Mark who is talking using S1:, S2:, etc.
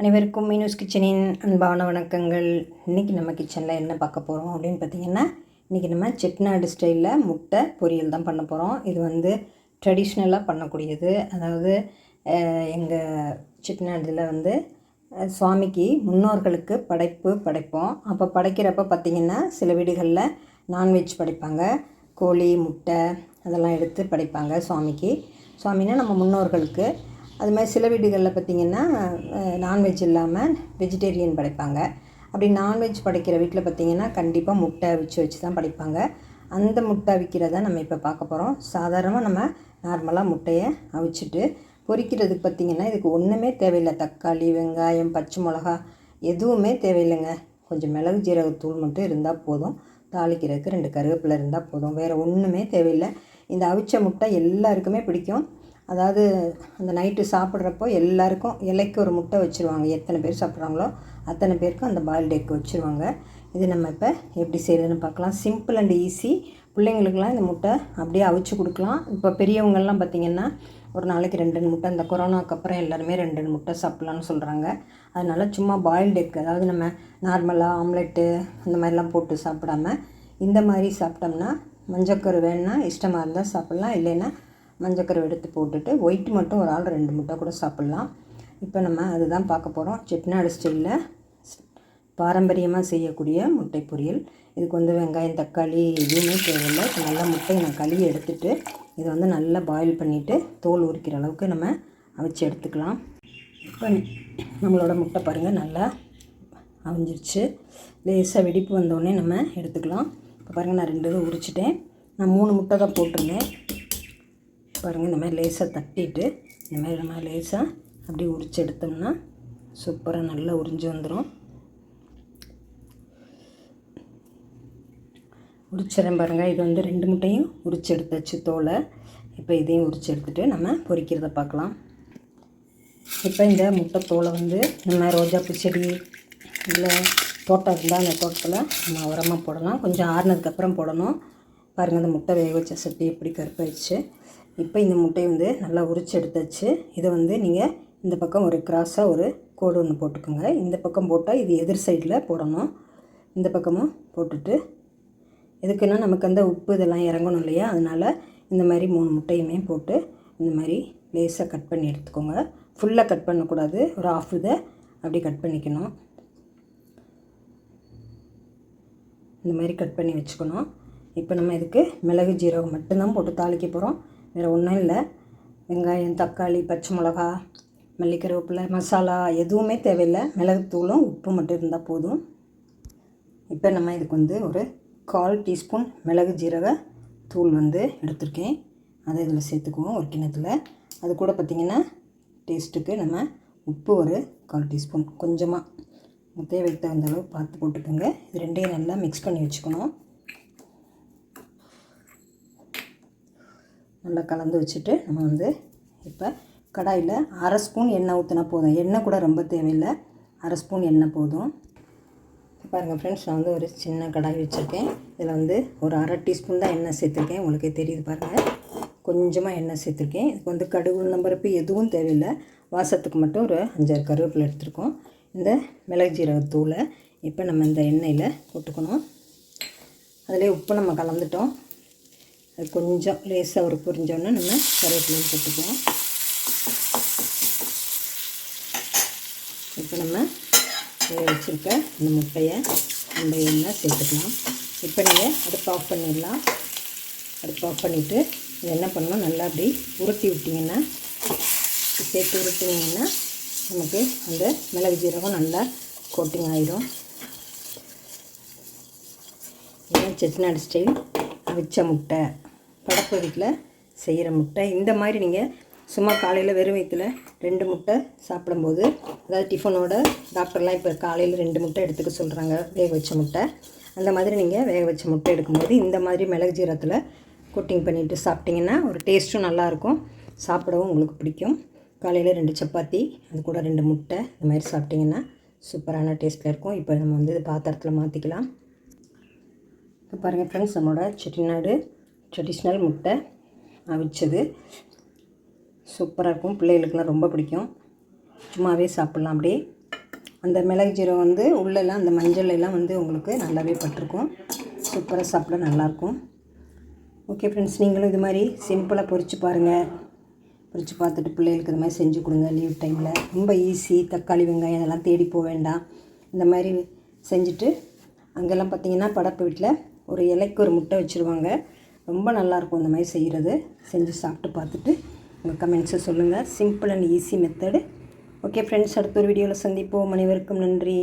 S1: அனைவருக்கும் மீனூஸ் கிச்சனின் அன்பான வணக்கங்கள். இன்றைக்கி நம்ம கிச்சனில் என்ன பார்க்க போகிறோம் அப்படின்னு பார்த்தீங்கன்னா இன்றைக்கி நம்ம செட்டிநாடு ஸ்டைலில் முட்டை பொரியல் தான் பண்ண போகிறோம் இது வந்து ட்ரெடிஷ்னலாக பண்ணக்கூடியது. அதாவது எங்கள் செட்டிநாடில் வந்து சுவாமிக்கு முன்னோர்களுக்கு படைப்பு படைப்போம். அப்போ படைக்கிறப்ப பார்த்திங்கன்னா சில வீடுகளில் நான்வெஜ் படைப்பாங்க. கோழி முட்டை அதெல்லாம் எடுத்து படைப்பாங்க சுவாமிக்கு. சுவாமின்னா நம்ம முன்னோர்களுக்கு அது மாதிரி சில வீடுகளில் பார்த்திங்கன்னா நான்வெஜ் இல்லாமல் வெஜிடேரியன் படைப்பாங்க. அப்படி நான்வெஜ் படைக்கிற வீட்டில் பார்த்திங்கன்னா கண்டிப்பாக முட்டை அவிச்சு வச்சு தான் படைப்பாங்க. அந்த முட்டை அவிக்கிறத நம்ம இப்போ பார்க்க போகிறோம் சாதாரணமாக நம்ம நார்மலாக முட்டையை அவிச்சிட்டு பொரிக்கிறதுக்கு பார்த்திங்கன்னா இதுக்கு ஒன்றுமே தேவையில்லை. தக்காளி வெங்காயம் பச்சை மிளகா எதுவுமே தேவையில்லைங்க. கொஞ்சம் மிளகு ஜீரகத்தூள் மட்டும் இருந்தால் போதும். தாளிக்கிறதுக்கு ரெண்டு கருவேப்பிலை இருந்தால் போதும். வேறு ஒன்றுமே தேவையில்லை. இந்த அவிச்ச முட்டை எல்லாருக்குமே பிடிக்கும். அதாவது அந்த நைட்டு சாப்பிட்றப்போ எல்லாருக்கும் இலைக்கு ஒரு முட்டை வச்சுருவாங்க. எத்தனை பேர் சாப்பிட்றாங்களோ அத்தனை பேருக்கும் அந்த பாயில்டு எக் வச்சுருவாங்க. இது நம்ம இப்போ எப்படி செய்கிறதுன்னு பார்க்கலாம். சிம்பிள் அண்ட் ஈஸி பிள்ளைங்களுக்கெல்லாம் இந்த முட்டை அப்படியே அவிச்சு கொடுக்கலாம். இப்போ பெரியவங்கள்லாம் பார்த்திங்கன்னா ஒரு நாளைக்கு ரெண்டு ரெண்டு முட்டை இந்த கொரோனாக்கு அப்புறம் எல்லாருமே ரெண்டு ரெண்டு முட்டை சாப்பிட்லான்னு சொல்கிறாங்க அதனால் சும்மா பாயில்டு எக் அதாவது நம்ம நார்மலாக ஆம்லெட்டு அந்த மாதிரிலாம் போட்டு சாப்பிடாம இந்த மாதிரி சாப்பிட்டோம்னா மஞ்சக்கரு வேணுன்னா இஷ்டமாக இருந்தால் சாப்பிட்லாம். இல்லைன்னா மஞ்சக்கரை எடுத்து போட்டுட்டு ஒயிட் மட்டும் ஒரு ஆள் ரெண்டு முட்டை கூட சாப்பிட்லாம். இப்போ நம்ம அதுதான் பார்க்க போகிறோம் செட்டிநாடு ஸ்டைலில் பாரம்பரியமாக செய்யக்கூடிய முட்டை பொரியல். இதுக்கு வந்து வெங்காயம் தக்காளி எதுவுமே தேவையில்லை. இப்போ நல்லா முட்டையை நான் கழுவி எடுத்துட்டு இதை வந்து நல்லா பாயில் பண்ணிவிட்டு தோல் உரிக்கிற அளவுக்கு நம்ம அவிச்சு எடுத்துக்கலாம். இப்போ நம்மளோட முட்டை பாருங்கள் நல்லா அவிஞ்சிருச்சு. லேசாக வெடிப்பு வந்தோடனே நம்ம எடுத்துக்கலாம். இப்போ பாருங்கள் நான் ரெண்டு இது உரிச்சிட்டேன். நான் மூணு முட்டை தான் போட்டிருந்தேன். பாருங்கள் இந்த மாதிரி லேசாக தட்டிட்டு இந்த மாதிரி நம்ம லேசாக அப்படியே உரிச்சு எடுத்தோம்னா சூப்பராக நல்லா உறிஞ்சு வந்துடும் உரிச்சிடறேன் பாருங்கள் இது வந்து ரெண்டு முட்டையும் உரிச்சு எடுத்தாச்சு தோலை. இப்போ இதையும் உரிச்சு எடுத்துகிட்டு நம்ம பொறிக்கிறத பார்க்கலாம். இப்போ இந்த முட்டை தோலை வந்து நம்ம ரோஜாப்பூ செடி இல்லை தோட்டம் இருந்தால் அந்த தோட்டத்தில் நம்ம உரமாக போடலாம். கொஞ்சம் ஆறுனதுக்கப்புறம் போடணும். பாருங்கள் அந்த முட்டை வேக வச்ச சட்டி எப்படி கருப்பாயிடுச்சு. இப்போ இந்த முட்டையை வந்து நல்லா உரிச்சு எடுத்தாச்சு. இதை வந்து நீங்கள் இந்த பக்கம் ஒரு கிராஸாக ஒரு கோடு ஒன்று போட்டுக்கோங்க. இந்த பக்கம் போட்டால் இது எதிர் சைடில் போடணும். இந்த பக்கமும் போட்டுட்டு எதுக்குன்னா நமக்கு அந்த உப்பு இதெல்லாம் இறங்கணும் இல்லையா? அதனால் இந்த மாதிரி மூணு முட்டையுமே போட்டு இந்த மாதிரி லேசாக கட் பண்ணி எடுத்துக்கோங்க. ஃபுல்லாக கட் பண்ணக்கூடாது. ஒரு ஆஃப் இதை அப்படி கட் பண்ணிக்கணும். இந்த மாதிரி கட் பண்ணி வச்சுக்கணும். இப்போ நம்ம இதுக்கு மிளகு ஜீரகம் மட்டும்தான் போட்டு தாளிக்க போகிறோம் வேறு ஒன்றும் இல்லை. வெங்காயம் தக்காளி பச்சை மிளகா மல்லிக்கருவேப்பிலை மசாலா எதுவுமே தேவையில்லை. மிளகுத்தூளும் உப்பு மட்டும் இருந்தால் போதும். இப்போ நம்ம இதுக்கு வந்து ஒரு கால் டீஸ்பூன் மிளகு ஜீரக தூள் வந்து எடுத்திருக்கேன். அதை இதில் சேர்த்துக்குவோம் ஒரு கிணத்துல அது கூட பார்த்திங்கன்னா டேஸ்ட்டுக்கு நம்ம உப்பு ஒரு கால் டீஸ்பூன் கொஞ்சமாக தேவைக்கு தகுந்த அளவு பார்த்து போட்டுக்கோங்க. இது ரெண்டையும் நல்லா மிக்ஸ் பண்ணி வச்சுக்கணும். நல்லா கலந்து வச்சுட்டு நம்ம வந்து இப்போ கடாயில் அரை ஸ்பூன் எண்ணெய் ஊற்றினா போதும். எண்ணெய் கூட ரொம்ப தேவையில்லை. அரை ஸ்பூன் எண்ணெய் போதும். பாருங்கள் ஃப்ரெண்ட்ஸ் நான் வந்து ஒரு சின்ன கடாய் வச்சுருக்கேன். இதில் வந்து ஒரு அரை டீஸ்பூன் தான் எண்ணெய் சேர்த்துருக்கேன். உங்களுக்கே தெரியுது பாருங்கள் கொஞ்சமாக எண்ணெய் சேர்த்துருக்கேன். இதுக்கு வந்து கடுகு உளுந்தம்பருப்பு எதுவும் தேவையில்லை. வாசத்துக்கு மட்டும் ஒரு அஞ்சாறு கருவேப்பிலை எடுத்துருக்கோம். இந்த மிளகு ஜீரகத்தூளை இப்போ நம்ம இந்த எண்ணெயில் போட்டுக்கணும். அதிலே உப்பு நம்ம கலந்துட்டோம். அது கொஞ்சம் லேசாக ஒரு புரிஞ்சோன்னே நம்ம கருவேப்பிலையும் போட்டுக்குவோம். இப்போ நம்ம வச்சுருக்க இந்த முட்டையை நம்ம எண்ணெய் சேர்த்துக்கலாம். இப்போ நீங்கள் அடுப்பு ஆஃப் பண்ணிடலாம். அடுப்பு ஆஃப் பண்ணிவிட்டு இது என்ன பண்ணணும்? நல்லா அப்படி உருட்டி விட்டிங்கன்னா சேர்த்து உருட்டினீங்கன்னா நமக்கு அந்த மிளகு ஜீரகம் நல்லா கோட்டிங் ஆகிடும் ஏன்னா செட்டிநாடு ஸ்டைல் அவிச்ச முட்டை. படப்பு வீட்டில் செய்கிற முட்டை. இந்த மாதிரி நீங்கள் சும்மா காலையில் வெறும் வயிற்றில் ரெண்டு முட்டை சாப்பிடும்போது அதாவது டிஃபனோட டாக்டர்லாம் இப்போ காலையில் ரெண்டு முட்டை எடுத்துக்க சொல்கிறாங்க வேக வச்ச முட்டை. அந்த மாதிரி நீங்கள் வேக வச்ச முட்டை எடுக்கும்போது இந்த மாதிரி மிளகு ஜீரத்தில் கோட்டிங் பண்ணிவிட்டு சாப்பிட்டிங்கன்னா ஒரு டேஸ்ட்டும் நல்லாயிருக்கும் சாப்பிடவும் உங்களுக்கு பிடிக்கும். காலையில் ரெண்டு சப்பாத்தி அது கூட ரெண்டு முட்டை இந்த மாதிரி சாப்பிட்டிங்கன்னா சூப்பரான டேஸ்ட்டில் இருக்கும். இப்போ நம்ம வந்து இது பாத்திரத்தில் மாற்றிக்கலாம் இப்போ பாருங்கள் ஃப்ரெண்ட்ஸ் நம்மளோட செட்டிநாடு ட்ரெடிஷ்னல் முட்டை அவிச்சது. சூப்பராக இருக்கும். பிள்ளைகளுக்கெல்லாம் ரொம்ப பிடிக்கும். சும்மாவே சாப்பிட்லாம் அப்படியே. அந்த மிளகு ஜீரகம் வந்து உள்ளெல்லாம் அந்த மஞ்சள் எல்லாம் வந்து உங்களுக்கு நல்லாவே பட்டிருக்கும். சூப்பராக சாப்பிட நல்லாயிருக்கும். ஓகே ஃப்ரெண்ட்ஸ் நீங்களும் இது மாதிரி சிம்பிளாக பொறிச்சு பாருங்கள் பொரிச்சு பார்த்துட்டு பிள்ளைகளுக்கு இது மாதிரி செஞ்சு கொடுங்க லீவ் டைமில் ரொம்ப ஈஸி தக்காளி வெங்காயம் இதெல்லாம் தேடி போக வேண்டாம். இந்த மாதிரி செஞ்சுட்டு அங்கெல்லாம் பார்த்தீங்கன்னா படப்பு வீட்டில் ஒரு இலைக்கு ஒரு முட்டை வச்சுருவாங்க. ரொம்ப நல்லாயிருக்கும் இந்த மாதிரி செய்கிறது. செஞ்சு சாப்பிட்டு பார்த்துட்டு உங்கள் கமெண்ட்ஸை சொல்லுங்கள். Simple and easy method okay friends அடுத்த ஒரு வீடியோவில் சந்திப்போம். அனைவருக்கும் நன்றி.